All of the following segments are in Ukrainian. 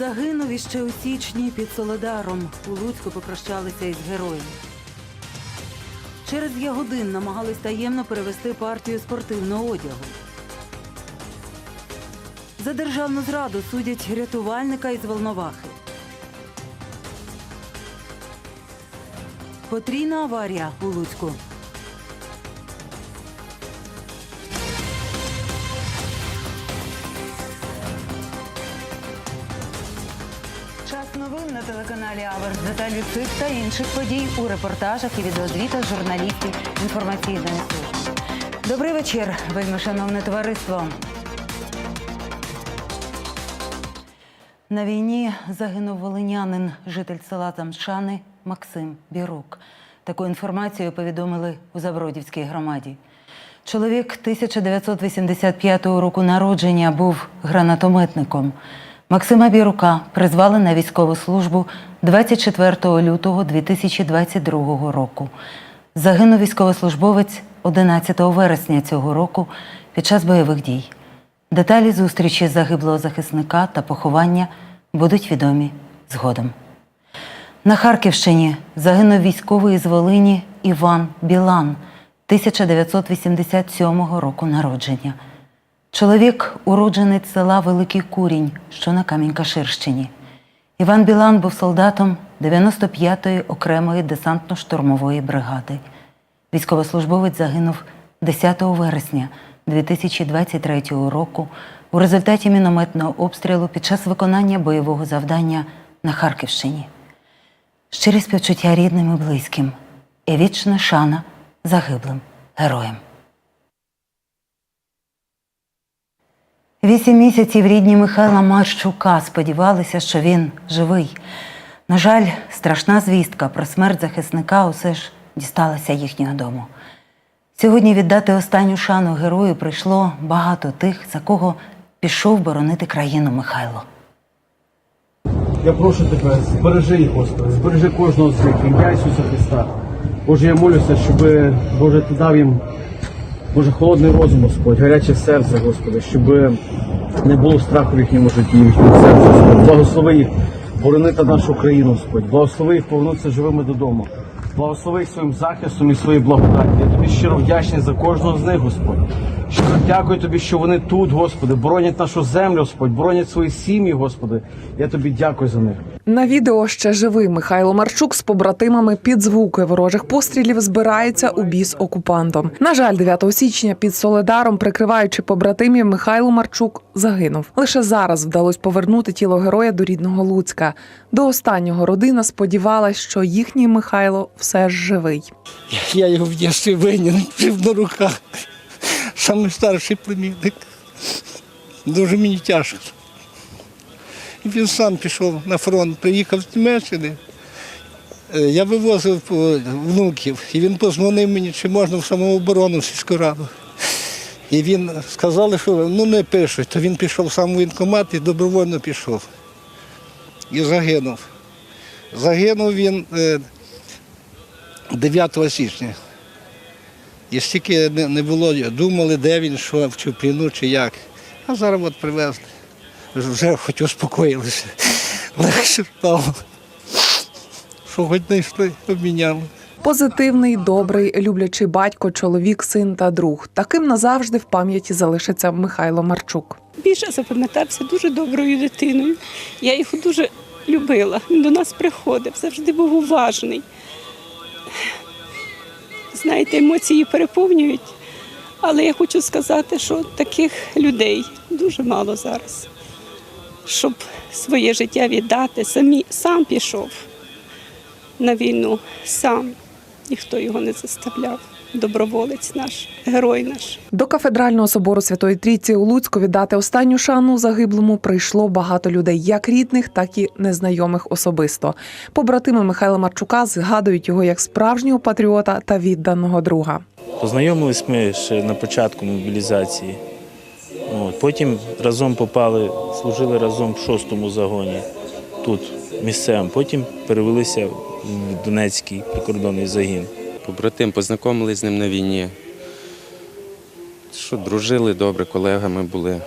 Загинув іще у січні під Соледаром. У Луцьку попрощалися із героєм. Через Ягодин намагались таємно перевести партію спортивного одягу. За державну зраду судять рятувальника із Волновахи. Потрійна аварія у Луцьку. Телеканалі Аверс. Деталі цих та інших подій у репортажах і відеозвітах журналістів інформаційної служби. Добрий вечір, вельми шановне товариство. На війні загинув волинянин, житель села Тамшани Максим Бірук. Таку інформацію повідомили у Забродівській громаді. Чоловік 1985 року народження був гранатометником. Максима Бірука призвали на військову службу 24 лютого 2022 року. Загинув військовослужбовець 11 вересня цього року під час бойових дій. Деталі зустрічі загиблого захисника та поховання будуть відомі згодом. На Харківщині загинув військовий із Волині Іван Білан 1987 року народження. Чоловік уродженець села Великий Курінь, що на Камінь-Каширщині. Іван Білан був солдатом 95-ї окремої десантно-штурмової бригади. Військовослужбовець загинув 10 вересня 2023 року у результаті мінометного обстрілу під час виконання бойового завдання на Харківщині. Щирі співчуття рідним і близьким і вічна шана загиблим героям. Вісім місяців рідні Михайла Марщука сподівалися, що він живий. На жаль, страшна звістка про смерть захисника усе ж дісталася їхнього дому. Сьогодні віддати останню шану герою прийшло багато тих, за кого пішов боронити країну Михайло. Я прошу тебе, збережи їх, Господи, збережи кожного з них, ім'я Ісуса Христа. Боже, я молюся, щоб Боже, ти дав їм Боже, холодний розум, Господь, гаряче серце, Господи, щоб не було страху в їхньому житті, в їхньому серці, Господь. Благослови їх, боронити нашу країну, Господь. Благослови їх повернутися живими додому. Благослови своїм захистом і своєю благодаті. Я тобі щиро вдячний за кожного з них, Господь. Щиро дякую тобі, що вони тут, Господи, боронять нашу землю, Господь, боронять свої сім'ї, Господи. Я тобі дякую за них. На відео ще живий Михайло Марчук з побратимами під звуки ворожих пострілів збирається у бій з окупантом. На жаль, 9 січня під Соледаром, прикриваючи побратимів, Михайло Марчук загинув. Лише зараз вдалося повернути тіло героя до рідного Луцька. До останнього родина сподівалась, що їхній Михайло все ж живий. Я його в дітстві виняв, жив на руках. Саме старший племінник. Дуже мені тяжко. І він сам пішов на фронт, приїхав з Німеччини. Е, Я вивозив внуків, і він позвонив мені, чи можна в самооборону в сільську раду. І він сказали, що ну не пишуть, то він пішов сам в воєнкомат і добровольно пішов. І загинув. Загинув він е, 9 січня. І стільки не, було, думали, де він, що в Чупріну чи як. А зараз от привезли. Вже хоч успокоїлися. Легше стало. Що хоч знайшли, обміняли. Позитивний, добрий, люблячий батько, чоловік, син та друг. Таким назавжди в пам'яті залишиться Михайло Марчук. більше запам'ятався дуже доброю дитиною. Я його дуже любила. Він до нас приходив, завжди був уважний. Знаєте, емоції переповнюють. Але я хочу сказати, що таких людей дуже мало зараз. Щоб своє життя віддати, самі, сам пішов на війну, сам. Ніхто його не заставляв. Доброволець наш, герой наш. До кафедрального собору Святої Трійці у Луцьку віддати останню шану загиблому прийшло багато людей, як рідних, так і незнайомих особисто. Побратими Михайла Марчука згадують його як справжнього патріота та відданого друга. Познайомились ми ще на початку мобілізації. Потім разом попали, служили разом в шостому загоні тут, місцевим. Потім перевелися в Донецький прикордонний загін. Побратим, познайомились з ним на війні. Що дружили добре, колегами були.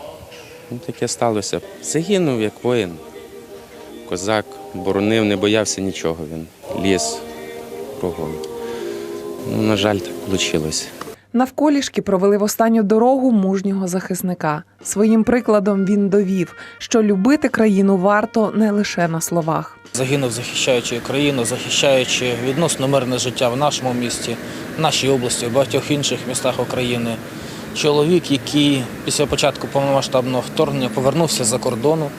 Ну, таке сталося. Загинув як воїн. козак, боронив, не боявся нічого. Він ліс кругом. Ну, на жаль, так вийшло. Навколішки провели в останню дорогу мужнього захисника. Своїм прикладом він довів, що любити країну варто не лише на словах. Загинув, захищаючи країну, захищаючи відносно мирне життя в нашому місті, в нашій області, в багатьох інших містах України. Чоловік, який після початку повномасштабного вторгнення повернувся за кордону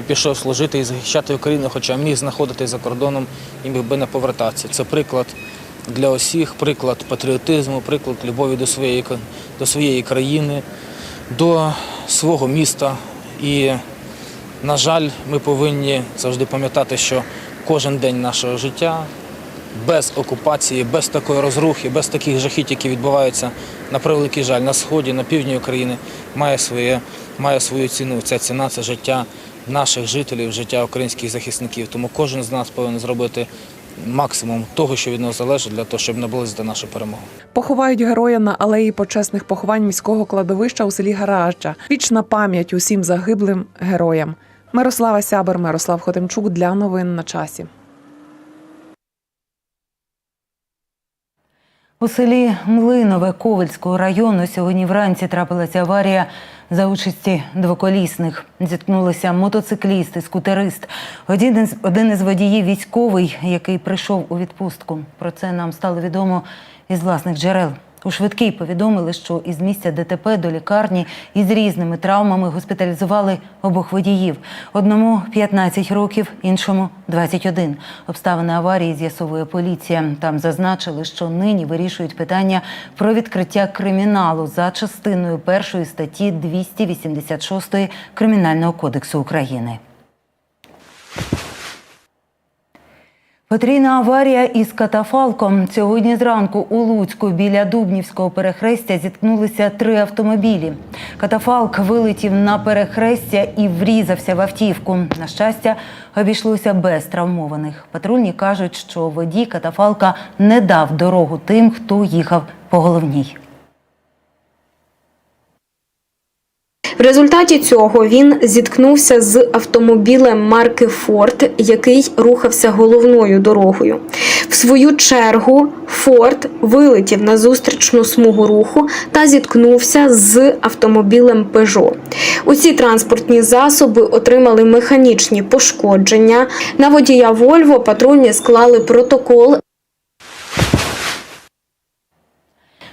і пішов служити і захищати Україну, хоча міг знаходитись за кордоном і міг би не повертатися. Це приклад для усіх, приклад патріотизму, приклад любові до своєї, до своєї країни, до свого міста. І на жаль, ми повинні завжди пам'ятати, що кожен день нашого життя без окупації, без такої розрухи, без таких жахіть, які відбуваються на превеликий жаль на сході, на півдні України, має своє, має свою ціну. Ця ціна це життя наших жителів, життя українських захисників. Тому кожен з нас повинен зробити максимум того, що від нас залежить, для того, щоб наблизити нашу перемогу. Поховають героя на алеї почесних поховань міського кладовища у селі Гаражджа. Вічна пам'ять усім загиблим героям. Мирослава Сябер, Мирослав Хотимчук для новин на часі. У селі Млинове Ковальського району сьогодні вранці трапилася аварія за участі двоколісних. Зіткнулися мотоцикліст і скутерист. Один із, один із водіїв військовий, який прийшов у відпустку. Про це нам стало відомо із власних джерел. У швидкій повідомили, що із місця ДТП до лікарні із різними травмами госпіталізували обох водіїв. Одному 15 років, іншому 21. Обставини аварії з'ясовує поліція. Там зазначили, що нині вирішують питання про відкриття криміналу за частиною першої статті 286 Кримінального кодексу України. Потрійна аварія із катафалком. Сьогодні зранку у Луцьку біля Дубнівського перехрестя зіткнулися три автомобілі. Катафалк вилетів на перехрестя і врізався в автівку. На щастя, обійшлося без травмованих. Патрульні кажуть, що водій катафалка не дав дорогу тим, хто їхав по головній. В результаті цього він зіткнувся з автомобілем марки Форд, який рухався головною дорогою. В свою чергу Форд вилетів на зустрічну смугу руху та зіткнувся з автомобілем Peugeot. Усі транспортні засоби отримали механічні пошкодження. На водія Вольво патрульні склали протокол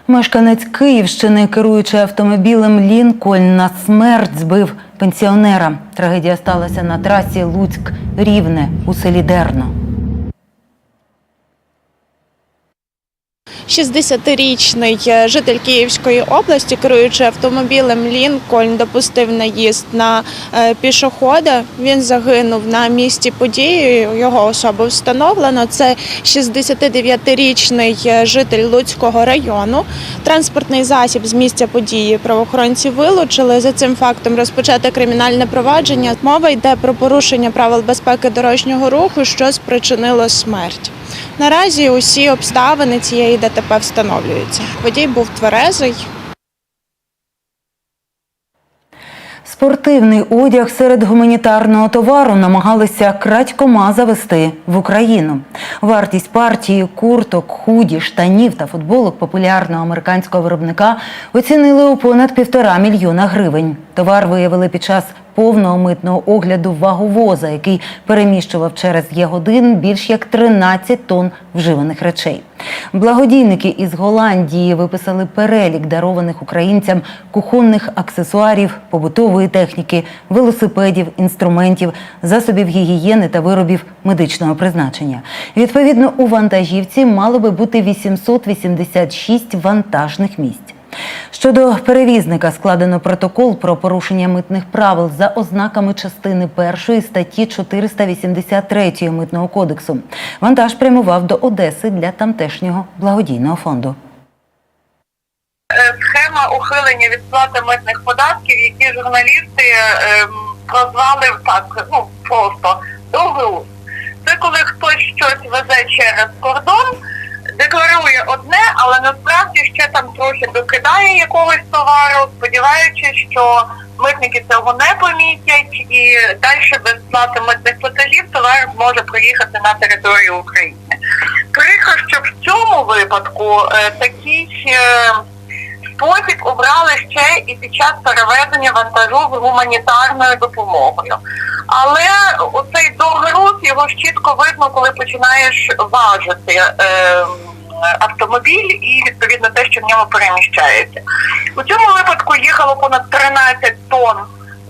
Мешканець Київщини, керуючи автомобілем Лінкольн на смерть, збив пенсіонера. Трагедія сталася на трасі Луцьк-Рівне у селі Дерно. 60-річний е, житель Київської області, керуючи автомобілем Лінкольн, допустив наїзд на е, пішохода. Він загинув на місці події. Його особу встановлено. Це 69-річний е, житель Луцького району. Транспортний засіб з місця події правоохоронці вилучили. За цим фактом розпочати кримінальне провадження. Мова йде про порушення правил безпеки дорожнього руху, що спричинило смерть. Наразі усі обставини цієї ДТП встановлюються. Водій був тверезий. Спортивний одяг серед гуманітарного товару намагалися крадькома завести в Україну. Вартість партії курток, худі, штанів та футболок популярного американського виробника оцінили у понад півтора мільйона гривень. Товар виявили під час повного митного огляду ваговоза, який переміщував через Ягодин більш як 13 тонн вживаних речей. Благодійники із Голландії виписали перелік дарованих українцям кухонних аксесуарів, побутової техніки, велосипедів, інструментів, засобів гігієни та виробів медичного призначення. Відповідно, у вантажівці мало би бути 886 вантажних місць. Щодо перевізника складено протокол про порушення митних правил за ознаками частини першої статті 483 митного кодексу. Вантаж прямував до Одеси для тамтешнього благодійного фонду. Е, схема ухилення від сплати митних податків, які журналісти ем, прозвали так, ну просто що митники цього не помітять, і далі без сплати митних платежів товар може проїхати на територію України. Прикро, що в цьому випадку е, такий е, спосіб обрали ще і під час перевезення вантажу з гуманітарною допомогою. Але оцей догруз його ж чітко видно, коли починаєш важити е, автомобіль і відповідно те, що в ньому переміщається. У цьому випадку їхало понад 13 тонн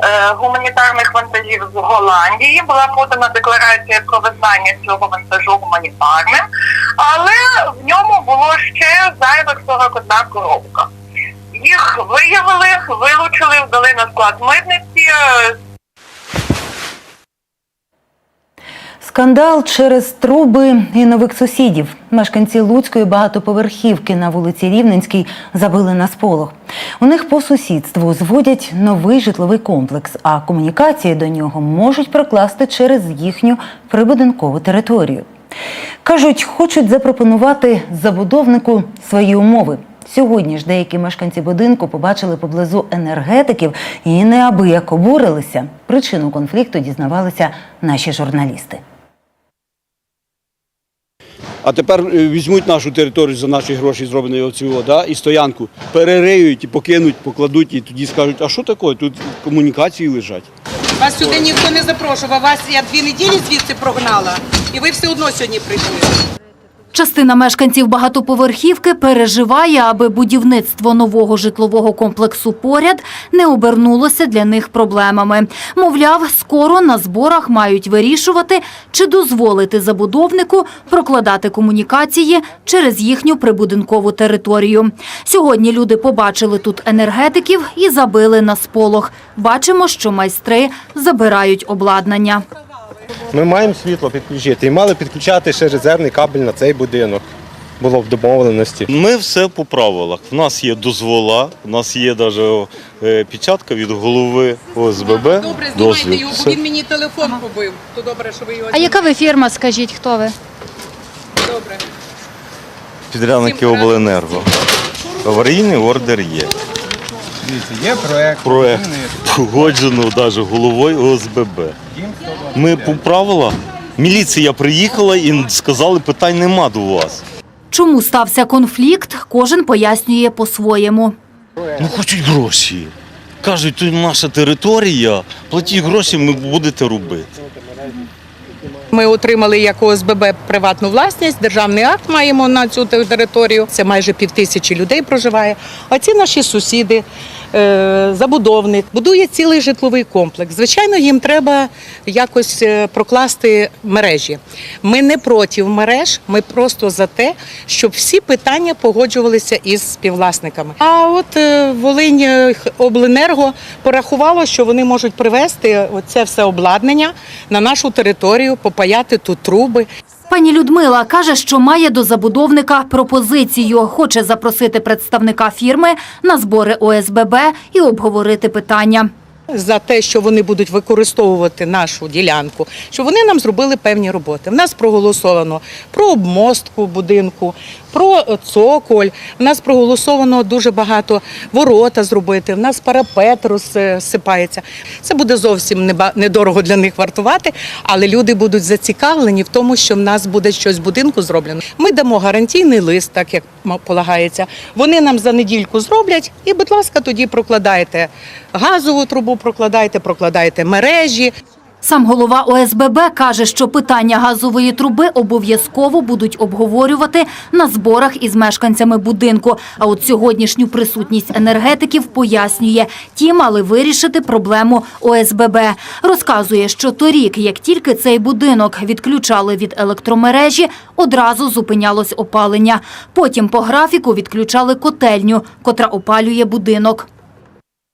е, гуманітарних вантажів з Голландії. Була подана декларація про визнання цього вантажу гуманітарним, але в ньому було ще зайвих 41 коробка. Їх виявили, вилучили, вдали на склад митниці. Скандал через труби і нових сусідів. Мешканці Луцької багатоповерхівки на вулиці Рівненській забили на сполох. У них по сусідству зводять новий житловий комплекс, а комунікації до нього можуть прокласти через їхню прибудинкову територію. Кажуть, хочуть запропонувати забудовнику свої умови. Сьогодні ж деякі мешканці будинку побачили поблизу енергетиків і неабияк обурилися. Причину конфлікту дізнавалися наші журналісти. А тепер е, візьмуть нашу територію за наші гроші, зроблені оцього, да, і стоянку, перериють і покинуть, покладуть, і тоді скажуть, а що таке? Тут комунікації лежать. Вас сюди ніхто не запрошував. Вас я дві неділі звідси прогнала, і ви все одно сьогодні прийшли. Частина мешканців багатоповерхівки переживає, аби будівництво нового житлового комплексу поряд не обернулося для них проблемами. Мовляв, скоро на зборах мають вирішувати, чи дозволити забудовнику прокладати комунікації через їхню прибудинкову територію. Сьогодні люди побачили тут енергетиків і забили на сполох. Бачимо, що майстри забирають обладнання. Ми маємо світло підключити і мали підключати ще резервний кабель на цей будинок. Було в домовленості. Ми все по правилах. У нас є дозвола, у нас є навіть печатка від голови ОСББ. Добре, знімайте дозвіл. його, бо він мені телефон побив. То добре, що ви його А яка ви фірма, скажіть, хто ви? добре. Підрядники обленерго. Аварійний ордер є. Дивіться, є проект. Проект погоджено навіть головою ОСББ. Ми по правилах. Міліція приїхала і сказали, питань нема до вас. Чому стався конфлікт, кожен пояснює по-своєму. Ну хочуть гроші. Кажуть, тут наша територія, платіть гроші, ми будете робити. Ми отримали як ОСББ приватну власність, державний акт маємо на цю територію. Це майже півтисячі людей проживає. А ці наші сусіди, забудовник, будує цілий житловий комплекс. Звичайно, їм треба якось е, прокласти мережі. Ми не проти мереж, ми просто за те, щоб всі питання погоджувалися із співвласниками. А от е, Волинь е, обленерго порахувало, що вони можуть привезти оце все обладнання на нашу територію, попаяти тут труби. Пані Людмила каже, що має до забудовника пропозицію. Хоче запросити представника фірми на збори ОСББ і обговорити питання. за те, що вони будуть використовувати нашу ділянку, що вони нам зробили певні роботи. В нас проголосовано про обмостку будинку, про цоколь. В нас проголосовано дуже багато ворота зробити. В нас парапет розсипається. Це буде зовсім недорого для них вартувати, але люди будуть зацікавлені в тому, що в нас буде щось в будинку зроблено. Ми дамо гарантійний лист, так як полагається. Вони нам за недільку зроблять, і, будь ласка, тоді прокладайте газову трубу, прокладайте, прокладайте мережі. Сам голова ОСББ каже, що питання газової труби обов'язково будуть обговорювати на зборах із мешканцями будинку. А от сьогоднішню присутність енергетиків пояснює, ті мали вирішити проблему ОСББ. Розказує, що торік, як тільки цей будинок відключали від електромережі, одразу зупинялось опалення. Потім по графіку відключали котельню, котра опалює будинок.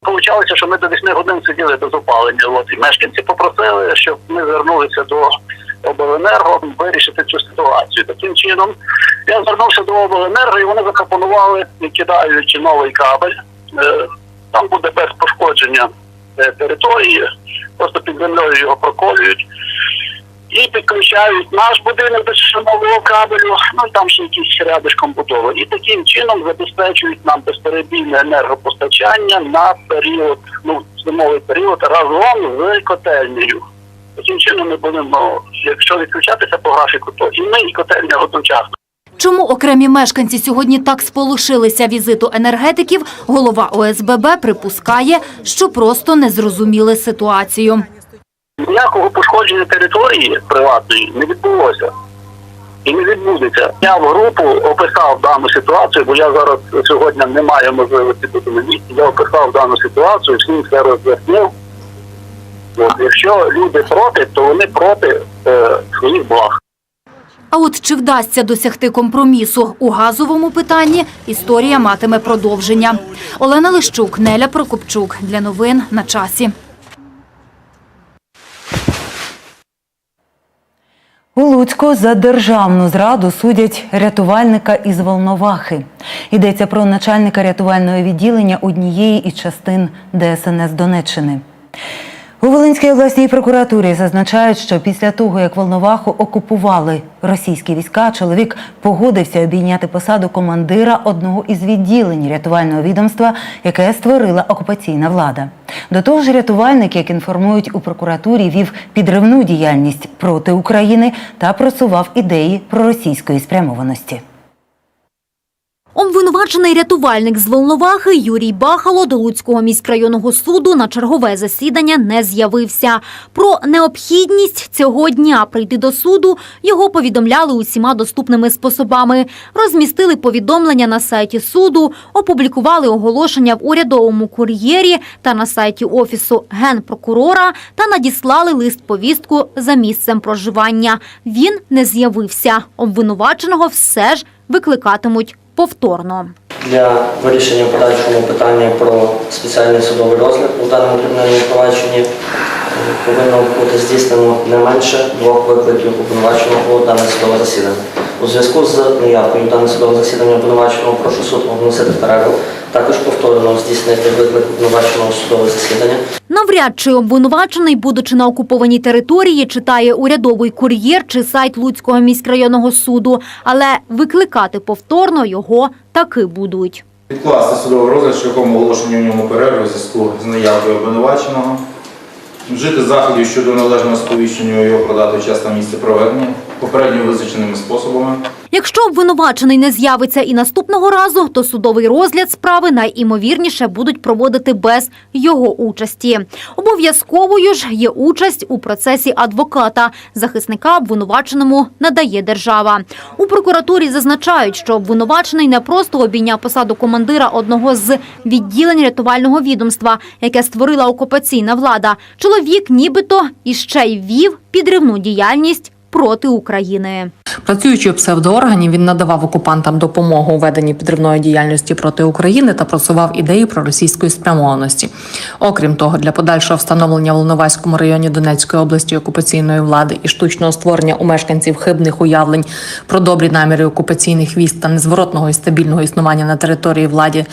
Получалося, що ми до 8 годин сиділи без опалення. От і мешканці попросили, щоб ми звернулися до обленерго вирішити цю ситуацію. Таким чином я звернувся до обленерго, і вони запропонували, кидаючи новий кабель. е, Там буде без пошкодження е, території, просто під землею його проколюють. І підключають наш будинок до шумового кабелю, ну там ще якісь рядишком будови. І таким чином забезпечують нам безперебійне енергопостачання на період, ну, зимовий період разом з котельнею. Таким чином ми будемо, якщо відключатися по графіку, то і ми, і котельня одночасно. Чому окремі мешканці сьогодні так сполошилися візиту енергетиків, голова ОСББ припускає, що просто не зрозуміли ситуацію. Ніякого пошкодження території приватної не відбулося. І не відбудеться. Я в групу описав дану ситуацію, бо я зараз сьогодні не маю можливості бути на місці. Я описав дану ситуацію, всім все роз'яснив. Якщо люди проти, то вони проти е, своїх благ. А от чи вдасться досягти компромісу у газовому питанні, історія матиме продовження. Олена Лищук, Неля Прокопчук. Для новин на часі. У Луцьку за державну зраду судять рятувальника із Волновахи. Йдеться про начальника рятувального відділення однієї із частин ДСНС Донеччини. У Волинській обласній прокуратурі зазначають, що після того, як Волноваху окупували російські війська, чоловік погодився обійняти посаду командира одного із відділень рятувального відомства, яке створила окупаційна влада. До того ж, рятувальник, як інформують у прокуратурі, вів підривну діяльність проти України та просував ідеї проросійської спрямованості. Обвинувачений рятувальник з Волновахи Юрій Бахало до Луцького міськрайонного суду на чергове засідання не з'явився. Про необхідність цього дня прийти до суду його повідомляли усіма доступними способами. Розмістили повідомлення на сайті суду, опублікували оголошення в урядовому кур'єрі та на сайті офісу генпрокурора та надіслали лист-повістку за місцем проживання. Він не з'явився. Обвинуваченого все ж викликатимуть повторно. Для вирішення в подальшому питання про спеціальний судовий розгляд у даному кримінальному провадженні е, повинно бути здійснено не менше двох викликів обвинуваченого у дане судове засідання. У зв'язку з неявкою дане судове засідання обвинуваченого прошу суд оголосити перерву, також повторно здійснити виклик обвинуваченого судове засідання. Навряд чи обвинувачений, будучи на окупованій території, читає урядовий кур'єр чи сайт Луцького міськрайонного суду, але викликати повторно його таки будуть. Відкласти судовий розгляд шляхом оголошення в ньому перерви у зв'язку з неявкою обвинуваченого. Вжити заходів щодо належного сповіщення його про дату час та місце проведення попередньо визначеними способами. Якщо обвинувачений не з'явиться і наступного разу, то судовий розгляд справи найімовірніше будуть проводити без його участі. Обов'язковою ж є участь у процесі адвоката. Захисника обвинуваченому надає держава. У прокуратурі зазначають, що обвинувачений не просто обійняв посаду командира одного з відділень рятувального відомства, яке створила окупаційна влада. Чоловік нібито іще й вів підривну діяльність проти України. Працюючи у псевдооргані, він надавав окупантам допомогу у веденні підривної діяльності проти України та просував ідеї про російської спрямованості. Окрім того, для подальшого встановлення в Волноваському районі Донецької області окупаційної влади і штучного створення у мешканців хибних уявлень про добрі наміри окупаційних військ та незворотного і стабільного існування на території владі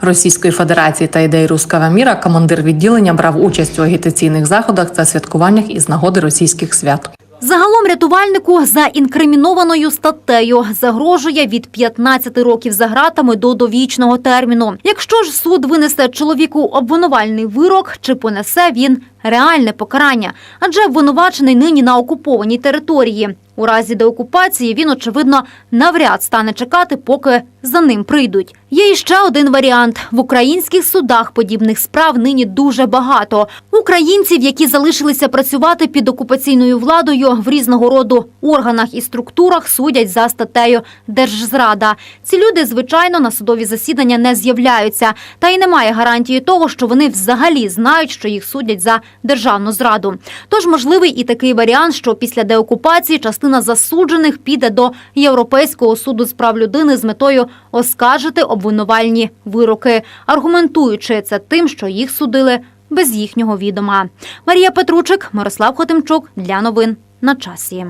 Російської Федерації та ідеї руского міра, командир відділення брав участь у агітаційних заходах та святкуваннях із нагоди російських свят. Загалом рятувальнику за інкримінованою статтею загрожує від 15 років за ґратами до довічного терміну. Якщо ж суд винесе чоловіку обвинувальний вирок, чи понесе він реальне покарання, адже обвинувачений нині на окупованій території. У разі деокупації він, очевидно, навряд стане чекати, поки за ним прийдуть. Є іще один варіант: в українських судах подібних справ нині дуже багато. Українців, які залишилися працювати під окупаційною владою в різного роду органах і структурах, судять за статтею Держзрада. Ці люди, звичайно, на судові засідання не з'являються, та й немає гарантії того, що вони взагалі знають, що їх судять за державну зраду. Тож можливий і такий варіант, що після деокупації частина засуджених піде до Європейського суду з прав людини з метою оскаржити обвинувальні вироки, аргументуючи це тим, що їх судили без їхнього відома. Марія Петручик, Мирослав Хотимчук для новин на часі.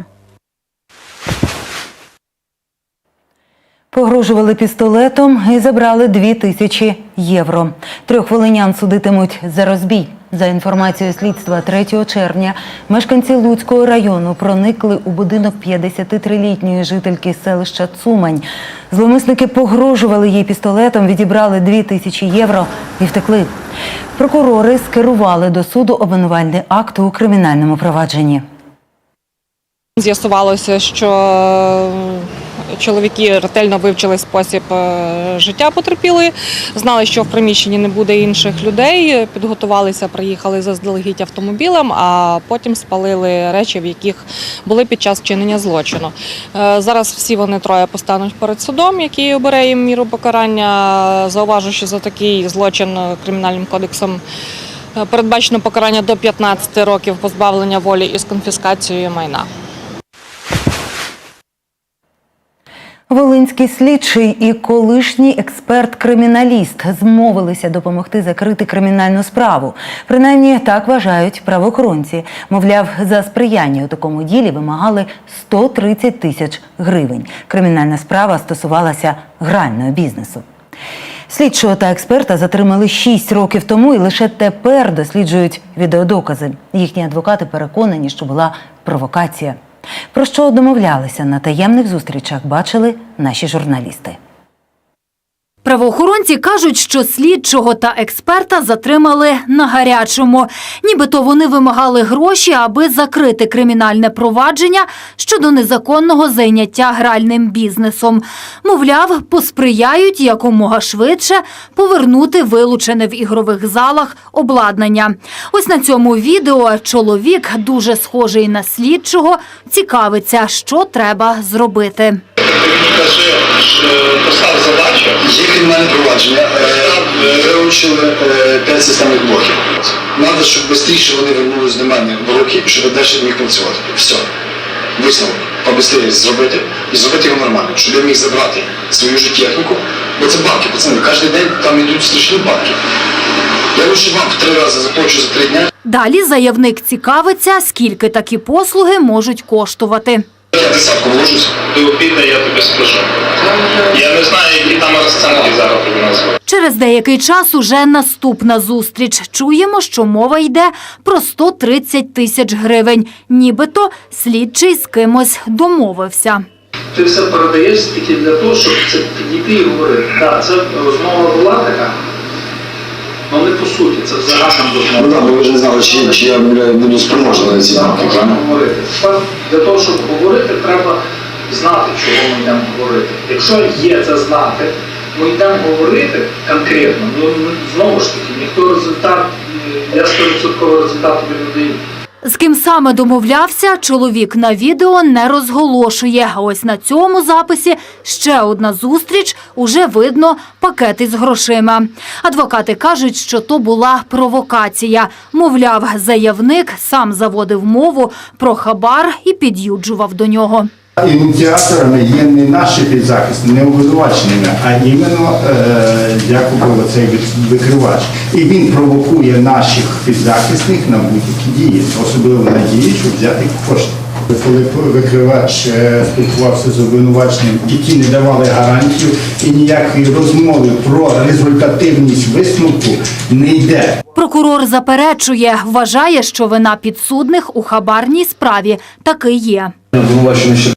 Погрожували пістолетом і забрали дві тисячі євро. Трьох волинян судитимуть за розбій. За інформацією слідства, 3 червня мешканці Луцького району проникли у будинок 53-літньої жительки селища Цумань. Зловмисники погрожували їй пістолетом, відібрали 2 тисячі євро і втекли. Прокурори скерували до суду обвинувальний акт у кримінальному провадженні. З'ясувалося, що е, чоловіки ретельно вивчили спосіб е, життя потерпілої, знали, що в приміщенні не буде інших людей, підготувалися, приїхали заздалегідь автомобілем, а потім спалили речі, в яких були під час вчинення злочину. Е, Зараз всі вони троє постануть перед судом, який обере їм міру покарання. Зауважу, що за такий злочин кримінальним кодексом. Передбачено покарання до 15 років позбавлення волі із конфіскацією майна. Волинський слідчий і колишній експерт-криміналіст змовилися допомогти закрити кримінальну справу. Принаймні так вважають правоохоронці. Мовляв, за сприяння у такому ділі вимагали 130 тисяч гривень. Кримінальна справа стосувалася грального бізнесу. Слідчого та експерта затримали 6 років тому і лише тепер досліджують відеодокази. Їхні адвокати переконані, що була провокація. Про що домовлялися на таємних зустрічах, бачили наші журналісти. Правоохоронці кажуть, що слідчого та експерта затримали на гарячому. Нібито вони вимагали гроші, аби закрити кримінальне провадження щодо незаконного зайняття гральним бізнесом. Мовляв, посприяють якомога швидше повернути вилучене в ігрових залах обладнання. Ось на цьому відео чоловік, дуже схожий на слідчого, цікавиться, що треба зробити. Каже, що постав задачу. Є кримінальне провадження. Е, Вилучили е, п'ять системних блоків. Треба, щоб швидше вони вернулись до мене в руки, щоб далі міг працювати. Все. Висновок. Побистріше зробити і зробити його нормально, щоб я міг забрати свою ж техніку. Бо це банки, пацани. Кожен день там йдуть страшні банки. Я лише вам в три рази заплачу за три дні. Далі заявник цікавиться, скільки такі послуги можуть коштувати. Я десятку вложусь. До обіду я тобі скажу. Я не знаю, які там розцінки зараз тобі. Через деякий час уже наступна зустріч. Чуємо, що мова йде про 130 тисяч гривень. Нібито слідчий з кимось домовився. Ти все передаєш тільки для того, щоб це підійти і говорити. Так, це розмова була така. Ну не по суті, це загальна Ну розмова. так, бо ви ж не знали, чи, чи я бля, буду спроможний на ці банки, правильно? говорити. Тепер Для того, щоб говорити, треба знати, чого ми йдемо говорити. Якщо є це знати, ми йдемо говорити конкретно, ну ну, знову ж таки, ніхто результат, я 100% результат тобі не даю. З ким саме домовлявся, чоловік на відео не розголошує. А ось на цьому записі ще одна зустріч. Уже видно пакети з грошима. Адвокати кажуть, що то була провокація. Мовляв, заявник сам заводив мову про хабар і під'юджував до нього. Ініціаторами є не наші підзахисні, не обвинуваченими, а іменно е, Якубов, цей викривач. І він провокує наших підзахисних на будь-які дії, особливо на дії, щоб взяти кошти. Коли викривач е, спілкувався з обвинуваченням, і ті не давали гарантію, і ніякої розмови про результативність висновку не йде. Прокурор заперечує, вважає, що вина підсудних у хабарній справі таки є. Обвинувачений ще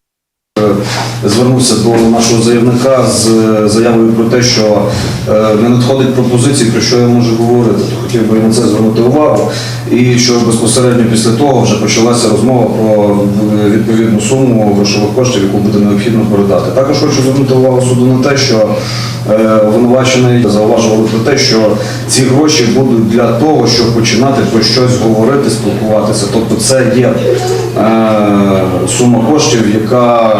звернувся до нашого заявника з е, заявою про те, що е, не надходить пропозиції, про що я можу говорити. Хотів би на це звернути увагу. І що безпосередньо після того вже почалася розмова про е, відповідну суму грошових коштів, яку буде необхідно передати. Також хочу звернути увагу суду на те, що е, обвинувачений зауважували про те, що ці гроші будуть для того, щоб починати про щось говорити, спілкуватися. Тобто це є е, сума коштів, яка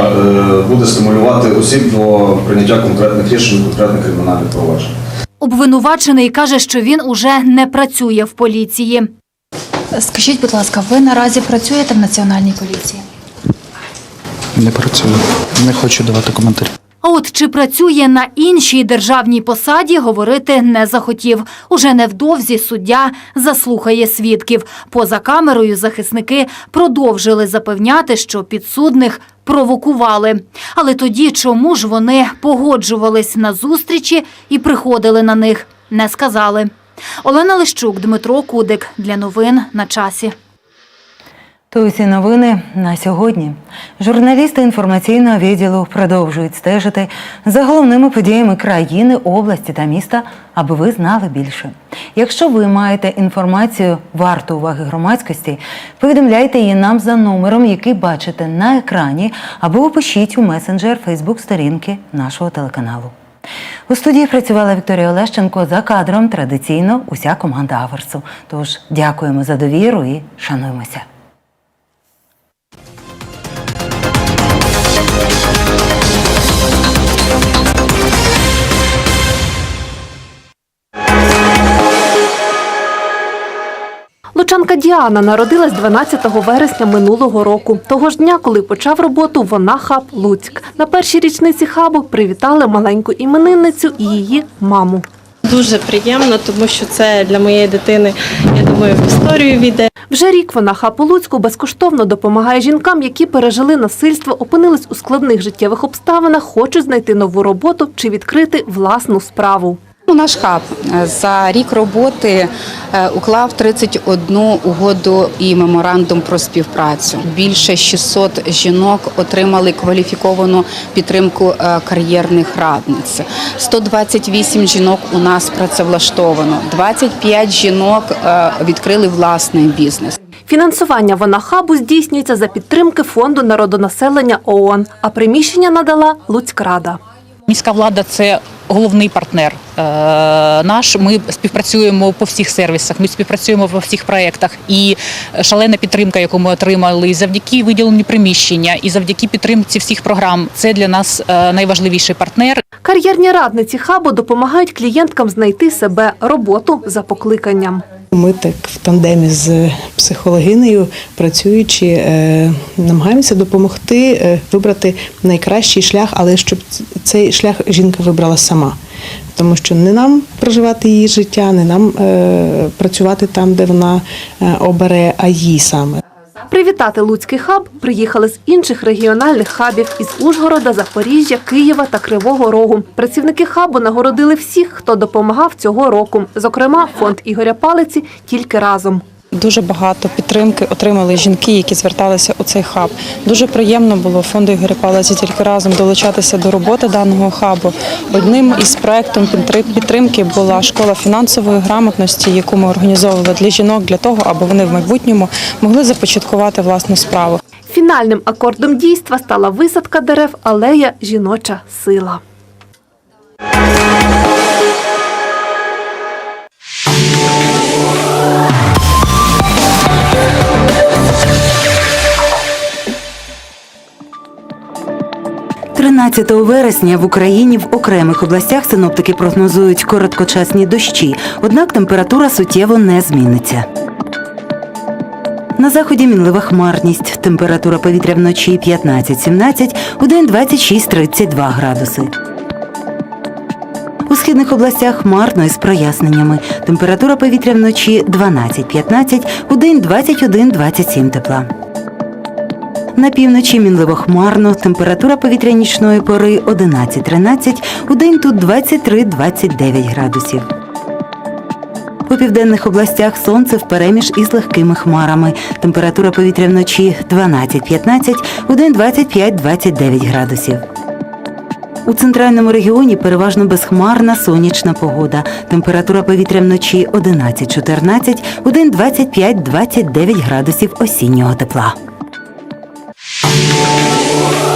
буде стимулювати осіб до прийняття конкретних рішень, конкретних кримінальних проваджень. Обвинувачений каже, що він уже не працює в поліції. Скажіть, будь ласка, ви наразі працюєте в національній поліції? Не працюю. Не хочу давати коментарі. А от чи працює на іншій державній посаді, говорити не захотів. Уже невдовзі суддя заслухає свідків. Поза камерою захисники продовжили запевняти, що підсудних провокували. Але тоді чому ж вони погоджувались на зустрічі і приходили на них, не сказали. Олена Лищук, Дмитро Кудик для новин на часі. То усі новини на сьогодні. Журналісти інформаційного відділу продовжують стежити за головними подіями країни, області та міста, аби ви знали більше. Якщо ви маєте інформацію варту уваги громадськості, повідомляйте її нам за номером, який бачите на екрані, або опишіть у месенджер Фейсбук сторінки нашого телеканалу. У студії працювала Вікторія Олещенко за кадром. Традиційно уся команда Аверсу. Тож дякуємо за довіру і шануємося. Діана народилась 12 вересня минулого року. Того ж дня, коли почав роботу вона хаб Луцьк. На першій річниці хабу привітали маленьку іменинницю і її маму. Дуже приємно, тому що це для моєї дитини, я думаю, в історію війде. Вже рік вона хаб у Луцьку безкоштовно допомагає жінкам, які пережили насильство, опинились у складних життєвих обставинах, хочуть знайти нову роботу чи відкрити власну справу. Ну, Наш хаб за рік роботи е, уклав 31 угоду і меморандум про співпрацю. Більше 600 жінок отримали кваліфіковану підтримку е, кар'єрних радниць. 128 жінок у нас працевлаштовано. 25 жінок е, відкрили власний бізнес. Фінансування вона хабу здійснюється за підтримки фонду народонаселення ООН, а приміщення надала Луцькрада. Міська влада це головний партнер е, наш. Ми співпрацюємо по всіх сервісах, ми співпрацюємо по всіх проєктах. І шалена підтримка, яку ми отримали, і завдяки виділенню приміщення, і завдяки підтримці всіх програм, це для нас е, найважливіший партнер. Кар'єрні радниці хабу допомагають клієнткам знайти себе роботу за покликанням. Ми так в тандемі з психологинею працюючи, е, намагаємося допомогти е, вибрати найкращий шлях, але щоб цей шлях жінка вибрала сама. Тому що не нам проживати її життя, не нам е, працювати там, де вона обере, а їй саме. Привітати Луцький хаб приїхали з інших регіональних хабів із Ужгорода, Запоріжжя, Києва та Кривого Рогу. Працівники хабу нагородили всіх, хто допомагав цього року. Зокрема, фонд Ігоря Палиці тільки разом. Дуже багато підтримки отримали жінки, які зверталися у цей хаб. Дуже приємно було фонду Ігоря Палиці тільки разом долучатися до роботи даного хабу. Одним із проєктів підтримки була школа фінансової грамотності, яку ми організовували для жінок для того, аби вони в майбутньому могли започаткувати власну справу. Фінальним акордом дійства стала висадка дерев алея Жіноча сила. – 13 вересня в Україні в окремих областях синоптики прогнозують короткочасні дощі, однак температура суттєво не зміниться. На заході мінлива хмарність. Температура повітря вночі 15-17, у день 26-32 градуси. У східних областях хмарно із проясненнями. Температура повітря вночі 12-15, у день 21-27 тепла. На півночі мінливо хмарно, температура повітря нічної пори 11-13, у день тут 23-29 градусів. У південних областях сонце впереміж із легкими хмарами. Температура повітря вночі 12-15, у день 25-29 градусів. У центральному регіоні переважно безхмарна сонячна погода. Температура повітря вночі 11-14, у день 25-29 градусів осіннього тепла. Música